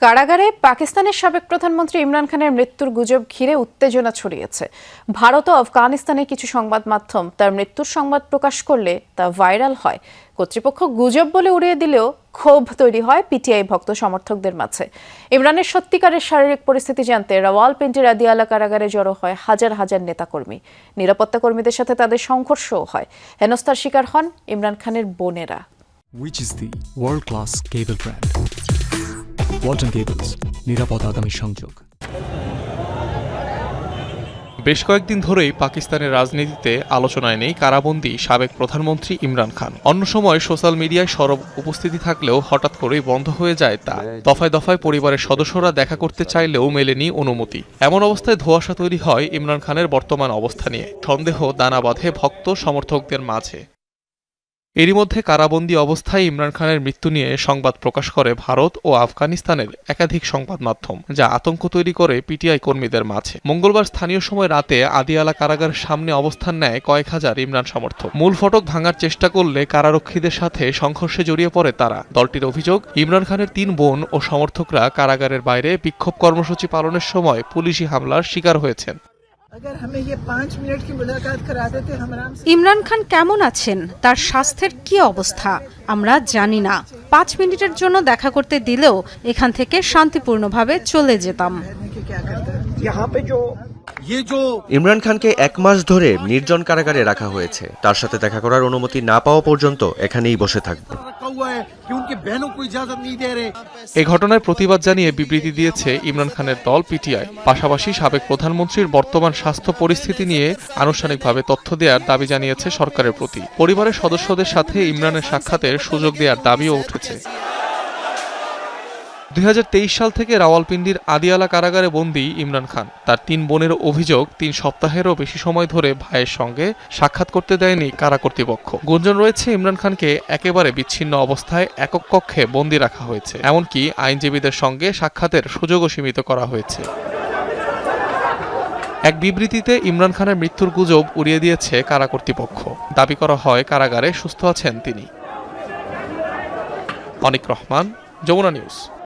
কারাগারে পাকিস্তানের সাবেক প্রধানমন্ত্রী ইমরান খানের মৃত্যুর গুজব ঘিরে উত্তেজনা ছড়িয়েছে। ভারত ও আফগানিস্তানের কিছু সংবাদ মাধ্যম তার মৃত্যুর সংবাদ প্রকাশ করলে তা ভাইরাল হয়। কর্তৃপক্ষ গুজব বলে উড়িয়ে দিলেও ক্ষোভ তৈরি হয় পিটিআই ভক্ত সমর্থকদের মাঝে। ইমরানের সত্যিকারের শারীরিক পরিস্থিতি জানতে রাওয়াল রাওয়ালপিন্ডির আদিয়ালা কারাগারে জড়ো হয় হাজার হাজার নেতাকর্মী। নিরাপত্তা কর্মীদের সাথে তাদের সংঘর্ষও হয়। হেনস্থার শিকার হন ইমরান খানের বোনেরা। Which is the world class cable brand. Walton Cables, নিরাপদ আগামী সংযোগ। বেশ কয়েকদিন ধরেই পাকিস্তানের রাজনীতিতে আলোচনায় নেই কারাবন্দী সাবেক প্রধানমন্ত্রী ইমরান খান। অন্য সময় সোশ্যাল মিডিয়ায় সরব উপস্থিতি থাকলেও হঠাৎ করেই বন্ধ হয়ে যায় তা। দফায় দফায় পরিবারের সদস্যরা দেখা করতে চাইলেও মেলেনি অনুমতি। এমন অবস্থায় ধোঁয়াশা তৈরি হয় ইমরান খানের বর্তমান অবস্থা নিয়ে। সন্দেহ দানা বাঁধে ভক্ত সমর্থকদের মাঝে। এরই মধ্যে কারাবন্দী অবস্থায় ইমরান খানের মৃত্যু নিয়ে সংবাদ প্রকাশ করে ভারত ও আফগানিস্তানের একাধিক সংবাদ মাধ্যম, যা আতঙ্ক তৈরি করে পিটিআই কর্মীদের মাঝে। মঙ্গলবার স্থানীয় সময় রাতে আদিয়ালা কারাগারের সামনে অবস্থান নেয় কয়েক হাজার ইমরান সমর্থক। মূল ফটক ভাঙার চেষ্টা করলে কারারক্ষীদের সাথে সংঘর্ষে জড়িয়ে পড়ে তারা। দলটির অভিযোগ, ইমরান খানের তিন বোন ও সমর্থকরা কারাগারের বাইরে বিক্ষোভ কর্মসূচি পালনের সময় পুলিশি হামলার শিকার হয়েছেন। ইমরান খান কেমন আছেন? তার স্বাস্থ্যের কি অবস্থা? আমরা জানি না। পাঁচ মিনিটের জন্য দেখা করতে দিলেও এখান থেকে শান্তিপূর্ণভাবে চলে যেতাম। ইমরান খানকে এক মাস ধরে নির্জন কারাগারে রাখা হয়েছে। তার সাথে দেখা করার অনুমতি না পাওয়া পর্যন্ত এখানেই বসে থাকবে। এ ঘটনায় প্রতিবাদ জানিয়ে বিবৃতি দিয়েছে ইমরান খানের দল পিটিআই। পাশাপাশি সাবেক প্রধানমন্ত্রীর বর্তমান স্বাস্থ্য পরিস্থিতি নিয়ে আনুষ্ঠানিকভাবে তথ্য দেওয়ার দাবি জানিয়েছে সরকারের প্রতি। পরিবারের সদস্যদের সাথে ইমরানের সাক্ষাতের সুযোগ দেওয়ার দাবিও উঠেছে। দুই হাজার তেইশ সাল থেকে রাওয়ালপিন্ডির আদিয়ালা কারাগারে বন্দী ইমরান খান। তার তিন বোনের অভিযোগ তিন সপ্তাহেরও বেশি সময় ধরে ভাইয়ের সঙ্গে সাক্ষাৎ করতে দেয়নি কারা কর্তৃপক্ষ। গুঞ্জন রয়েছে, ইমরান খানকে একেবারে বিচ্ছিন্ন অবস্থায় একক কক্ষে বন্দি রাখা হয়েছে। এমনকি আইনজীবীদের সঙ্গে সাক্ষাতের সুযোগও সীমিত করা হয়েছে। এক বিবৃতিতে ইমরান খানের মৃত্যুর গুজব উড়িয়ে দিয়েছে কারা কর্তৃপক্ষ। দাবি করা হয়, কারাগারে সুস্থ আছেন তিনি। অনিক রহমান, যমুনা নিউজ।